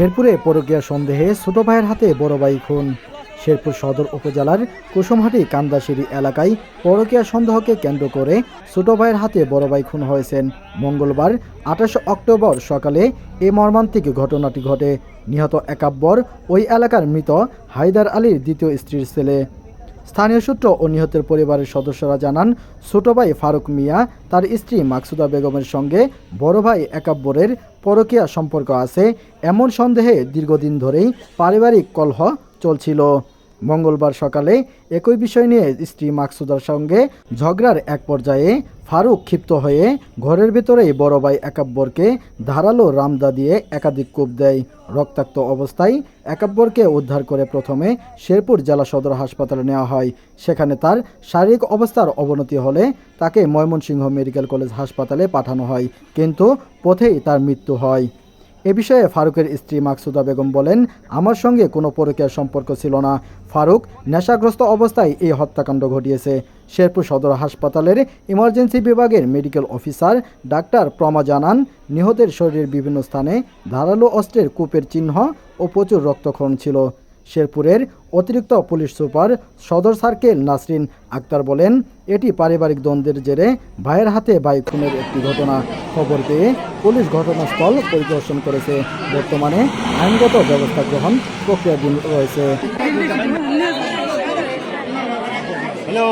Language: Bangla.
শেরপুরে পরকীয়া সন্দেহে ছোট ভাইয়ের হাতে বড় ভাই খুন। শেরপুর সদর উপজেলার কুসুমহাটি কান্দাসিরি এলাকায় পরকীয়া সন্দেহকে কেন্দ্র করে ছোট ভাইয়ের হাতে বড় ভাই খুন হয়েছেন। মঙ্গলবার, আঠাশে অক্টোবর সকালে এ মর্মান্তিক ঘটনাটি ঘটে। নিহত একাব্বর ওই এলাকার মৃত হায়দার আলীর দ্বিতীয় স্ত্রীর ছেলে। স্থানীয় সূত্র ও নিহতের পরিবারের সদস্যরা জানান, ছোট ভাই ফারুক মিয়া, তার স্ত্রী মাকসুদা বেগমের সঙ্গে বড় ভাই একাব্বরের পরকীয়া সম্পর্ক আছে। এমন সন্দেহে দীর্ঘদিন ধরেই পারিবারিক কলহ চলছিল। মঙ্গলবার সকালে একই বিষয় নিয়ে স্ত্রী মাকসুদার সঙ্গে ঝগড়ার এক পর্যায়ে ফারুক ক্ষিপ্ত হয়ে ঘরের ভেতরেই বড় ভাই একাব্বরকে ধারালো রামদা দিয়ে একাধিক কূপ দেয়। রক্তাক্ত অবস্থায় একাব্বরকে উদ্ধার করে প্রথমে শেরপুর জেলা সদর হাসপাতালে নেওয়া হয়। সেখানে তার শারীরিক অবস্থার অবনতি হলে তাকে ময়মনসিংহ মেডিকেল কলেজ হাসপাতালে পাঠানো হয়। কিন্তু পথেই তার মৃত্যু হয়। এ বিষয়ে ফারুকের স্ত্রী মাকসুদা বেগম বলেন, আমার সঙ্গে কোনো পরকীয়ার সম্পর্ক ছিল না। ফারুক নেশাগ্রস্ত অবস্থায় এই হত্যাকাণ্ড ঘটিয়েছে। শেরপুর সদর হাসপাতালের ইমার্জেন্সি বিভাগের মেডিকেল অফিসার ডাক্তার প্রমা জানান, নিহতের শরীরের বিভিন্ন স্থানে ধারালো অস্ত্রের কূপের চিহ্ন ও প্রচুর রক্তক্ষরণ ছিল। শেরপুরের অতিরিক্ত পুলিশ সুপার সদর সার্কেল নাসরিন আক্তার বলেন, এটি পারিবারিক দ্বন্দ্বের জেরে ভাইয়ের হাতে বাইক খুনের একটি ঘটনা। খবর পেয়ে পুলিশ ঘটনাস্থল পরিদর্শন করেছে। বর্তমানে আইনগত ব্যবস্থা গ্রহণ প্রক্রিয়াধীন রয়েছে। হ্যালো।